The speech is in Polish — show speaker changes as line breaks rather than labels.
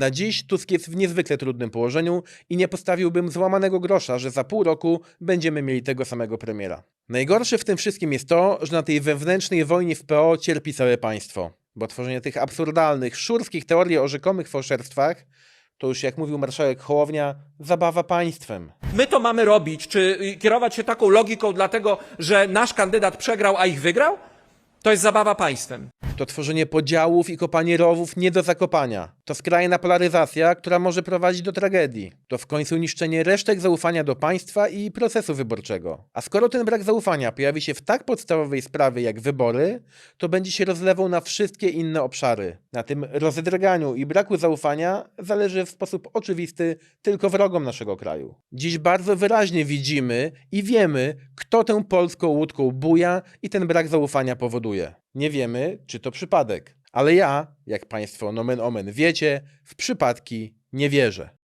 Na dziś Tusk jest w niezwykle trudnym położeniu i nie postawiłbym złamanego grosza, że za pół roku będziemy mieli tego samego premiera. Najgorsze w tym wszystkim jest to, że na tej wewnętrznej wojnie w PO cierpi całe państwo, bo tworzenie tych absurdalnych, szurskich teorii o rzekomych fałszerstwach to już, jak mówił marszałek Hołownia, zabawa państwem.
My to mamy robić, czy y, kierować się taką logiką dlatego, że nasz kandydat przegrał, a ich wygrał? To jest zabawa państwem.
To tworzenie podziałów i kopanie rowów nie do zakopania. To skrajna polaryzacja, która może prowadzić do tragedii. To w końcu niszczenie resztek zaufania do państwa i procesu wyborczego. A skoro ten brak zaufania pojawi się w tak podstawowej sprawie jak wybory, to będzie się rozlewał na wszystkie inne obszary. Na tym rozedrganiu i braku zaufania zależy w sposób oczywisty tylko wrogom naszego kraju. Dziś bardzo wyraźnie widzimy i wiemy, kto tę polską łódką buja i ten brak zaufania powoduje. Nie wiemy, czy to przypadek. Ale ja, jak Państwo nomen omen wiecie, w przypadki nie wierzę.